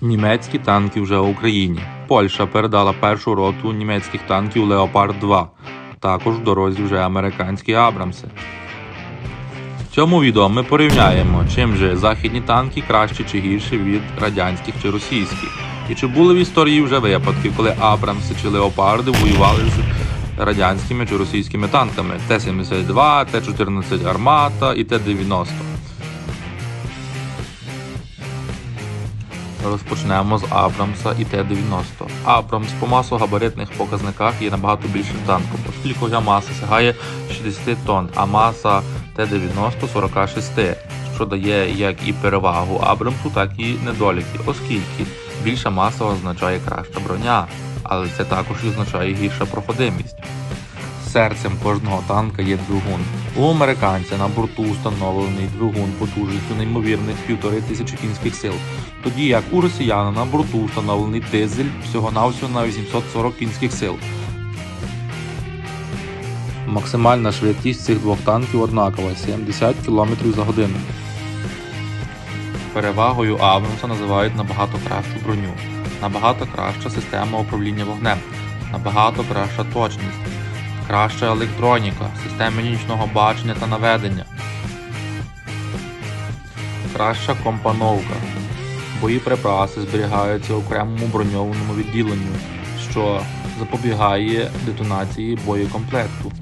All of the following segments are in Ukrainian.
Німецькі танки вже в Україні. Польща передала першу роту німецьких танків Леопард 2. Також в дорозі вже американські Абрамси. В цьому відео ми порівняємо, чим же західні танки кращі чи гірші від радянських чи російських. І чи були в історії вже випадки, коли Абрамси чи Леопарди воювали з радянськими чи російськими танками Т-72, Т-14 Армата і Т-90. Розпочнемо з Абрамса і Т-90. Абрамс по масогабаритних показниках є набагато більшим танком, оскільки його маса сягає 60 тонн, а маса Т-90 46, що дає як і перевагу Абрамсу, так і недоліки, оскільки більша маса означає краща броня, але це також і означає гірша проходимість. Серцем кожного танка є двигун. У американця на борту встановлений двигун потужністю неймовірних півтори тисячі кінських сил, тоді як у росіяна на борту встановлений дизель всього-навсього на 840 кінських сил. Максимальна швидкість цих двох танків однакова 70 км за годину. Перевагою Абрамса називають набагато кращу броню, набагато краща система управління вогнем, набагато краща точність, краща електроніка, системи нічного бачення та наведення, краща компоновка. Боєприпаси зберігаються в окремому броньованому відділенні, що запобігає детонації боєкомплекту.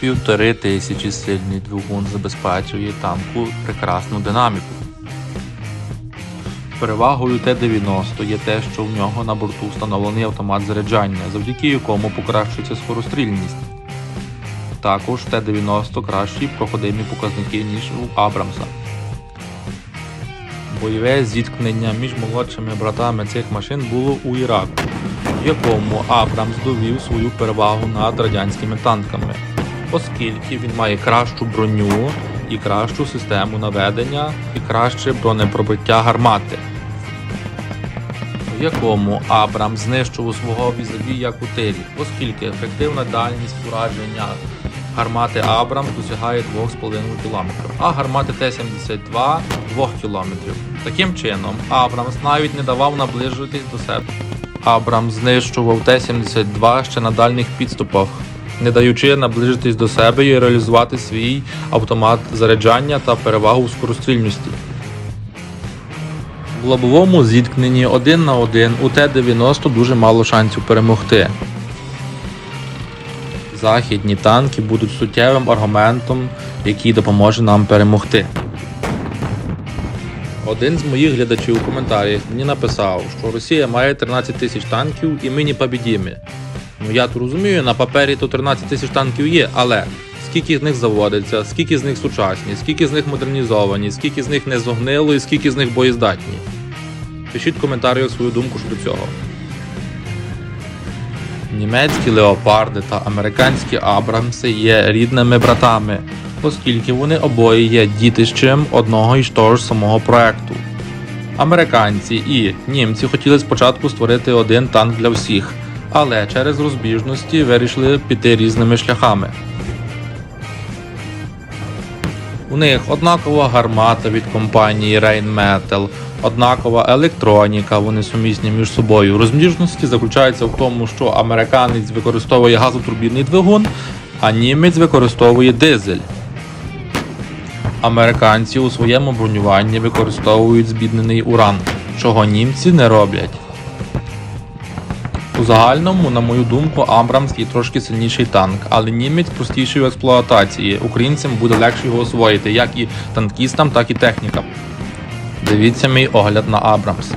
Півтори тисячі сильний двигун забезпечує танку прекрасну динаміку. Перевагою Т-90 є те, що в нього на борту встановлений автомат заряджання, завдяки якому покращується скорострільність. Також Т-90 кращі проходимі показники, ніж у Абрамса. Бойове зіткнення між молодшими братами цих машин було у Іраку, в якому Абрамс довів свою перевагу над радянськими танками, оскільки він має кращу броню і кращу систему наведення і краще бронепробиття гармати, в якому Абрамс знищував свого візаві як у тилі, оскільки ефективна дальність ураження гармати Абрамс досягає 2,5 км, а гармати Т-72 2 км. Таким чином, Абрамс навіть не давав наближуватись до себе. Абрамс знищував Т-72 ще на дальніх підступах, не даючи наближитись до себе і реалізувати свій автомат заряджання та перевагу в скорострільності. В лобовому зіткненні один на один у Т-90 дуже мало шансів перемогти. Західні танки будуть суттєвим аргументом, який допоможе нам перемогти. Один з моїх глядачів у коментарях мені написав, що Росія має 13 тисяч танків і ми не побідімо. Ну я то розумію, на папері то 13 тисяч танків є, але скільки з них заводиться, скільки з них сучасні, скільки з них модернізовані, скільки з них не зогнило і скільки з них боєздатні. Пишіть в коментарях свою думку щодо цього. Німецькі леопарди та американські Абрамси є рідними братами, оскільки вони обоє є дітищем одного і ж того ж самого проекту. Американці і німці хотіли спочатку створити один танк для всіх, але через розбіжності вирішили піти різними шляхами. У них однакова гармата від компанії Rheinmetall, однакова електроніка, вони сумісні між собою. Розбіжності заключаються в тому, що американець використовує газотурбінний двигун, а німець використовує дизель. Американці у своєму бронюванні використовують збіднений уран, чого німці не роблять. Загальному, на мою думку, Абрамс є трошки сильніший танк, але німець простіший в експлуатації. Українцям буде легше його освоїти, як і танкістам, так і технікам. Дивіться мій огляд на Абрамс.